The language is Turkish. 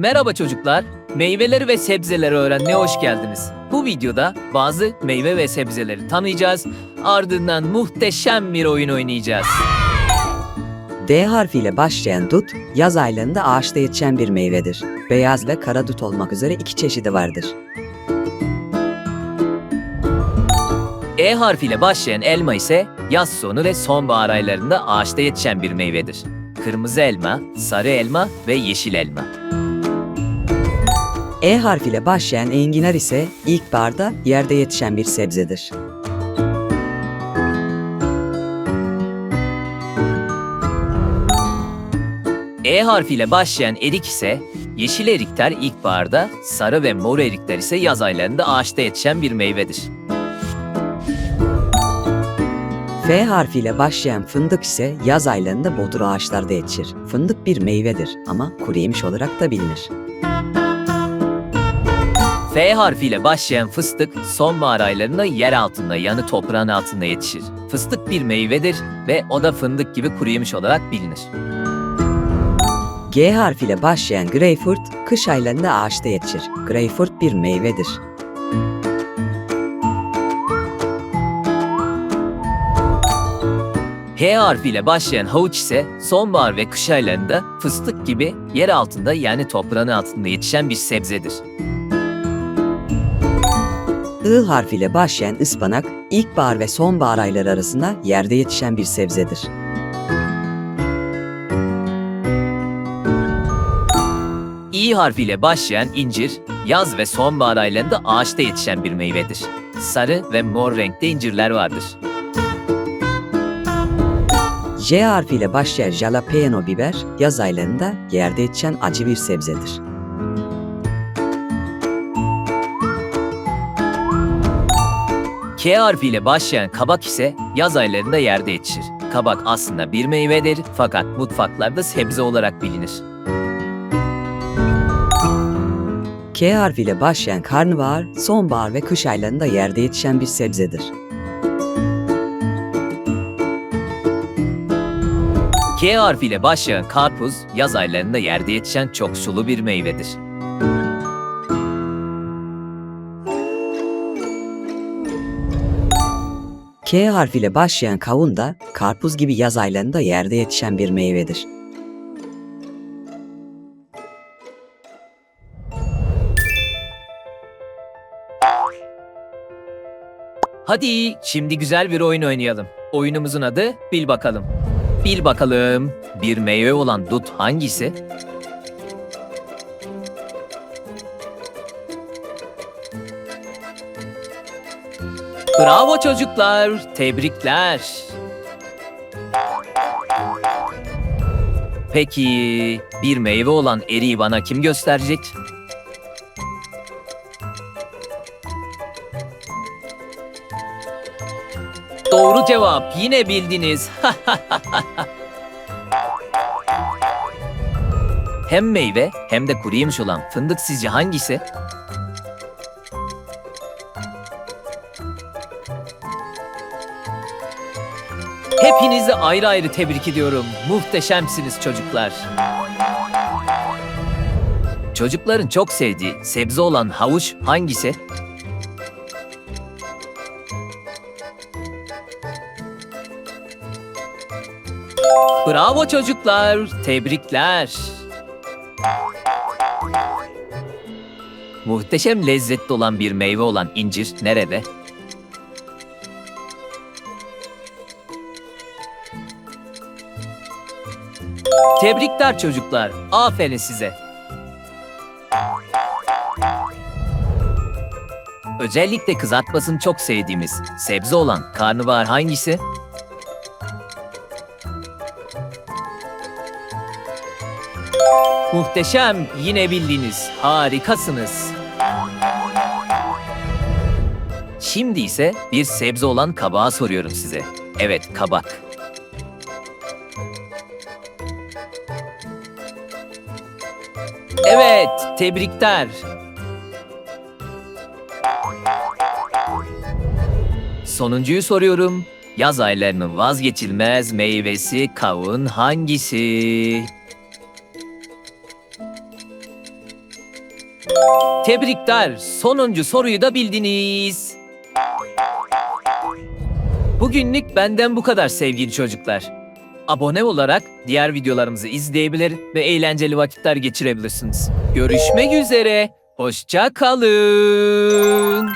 Merhaba çocuklar. Meyveleri ve sebzeleri öğrenmeye hoş geldiniz. Bu videoda bazı meyve ve sebzeleri tanıyacağız. Ardından muhteşem bir oyun oynayacağız. D harfiyle başlayan dut, yaz aylarında ağaçta yetişen bir meyvedir. Beyaz ve kara dut olmak üzere iki çeşidi vardır. E harfiyle başlayan elma ise yaz sonu ve sonbahar aylarında ağaçta yetişen bir meyvedir. Kırmızı elma, sarı elma ve yeşil elma. E harfiyle başlayan enginar ise ilkbaharda yerde yetişen bir sebzedir. E harfiyle başlayan erik ise yeşil erikler ilkbaharda, sarı ve mor erikler ise yaz aylarında ağaçta yetişen bir meyvedir. F harfiyle başlayan fındık ise yaz aylarında bodur ağaçlarda yetişir. Fındık bir meyvedir ama kuru yemiş olarak da bilinir. F harfiyle başlayan fıstık sonbahar aylarında yer altında yanı toprağın altında yetişir. Fıstık bir meyvedir ve o da fındık gibi kuru yemiş olarak bilinir. G harfiyle başlayan greyfurt kış aylarında ağaçta yetişir. Greyfurt bir meyvedir. H harfiyle başlayan havuç ise sonbahar ve kış aylarında fıstık gibi yer altında yani toprağın altında yetişen bir sebzedir. I harfiyle başlayan ıspanak, ilkbahar ve sonbahar ayları arasında yerde yetişen bir sebzedir. İ harfiyle başlayan incir, yaz ve sonbahar aylarında ağaçta yetişen bir meyvedir. Sarı ve mor renkte incirler vardır. J harfiyle başlayan jalapeno biber, yaz aylarında yerde yetişen acı bir sebzedir. K harfiyle başlayan kabak ise yaz aylarında yerde yetişir. Kabak aslında bir meyvedir fakat mutfaklarda sebze olarak bilinir. K harfiyle başlayan karnabahar, sonbahar ve kış aylarında yerde yetişen bir sebzedir. K harfiyle başlayan karpuz yaz aylarında yerde yetişen çok sulu bir meyvedir. K harfiyle başlayan kavun da karpuz gibi yaz aylarında yerde yetişen bir meyvedir. Hadi şimdi güzel bir oyun oynayalım. Oyunumuzun adı Bil Bakalım. Bil bakalım bir meyve olan dut hangisi? Bravo çocuklar, tebrikler. Peki bir meyve olan eriği bana kim gösterecek? Doğru cevap. Yine bildiniz. hem meyve hem de kuru yemiş olan fındık sizce hangisi? Hepinizi ayrı ayrı tebrik ediyorum. Muhteşemsiniz çocuklar. Çocukların çok sevdiği sebze olan havuç hangisi? Bravo çocuklar, tebrikler. Muhteşem lezzetli olan bir meyve olan incir nerede? Tebrikler çocuklar, aferin size. Özellikle kızartmasını çok sevdiğimiz sebze olan karnabahar hangisi? Muhteşem, yine bildiniz. Harikasınız. Şimdi ise bir sebze olan kabağı soruyorum size. Evet, kabak. Evet, tebrikler. Sonuncuyu soruyorum. Yaz aylarının vazgeçilmez meyvesi kavun hangisi? Tebrikler. Sonuncu soruyu da bildiniz. Bugünlük benden bu kadar sevgili çocuklar. Abone olarak diğer videolarımızı izleyebilir ve eğlenceli vakitler geçirebilirsiniz. Görüşmek üzere. Hoşça kalın.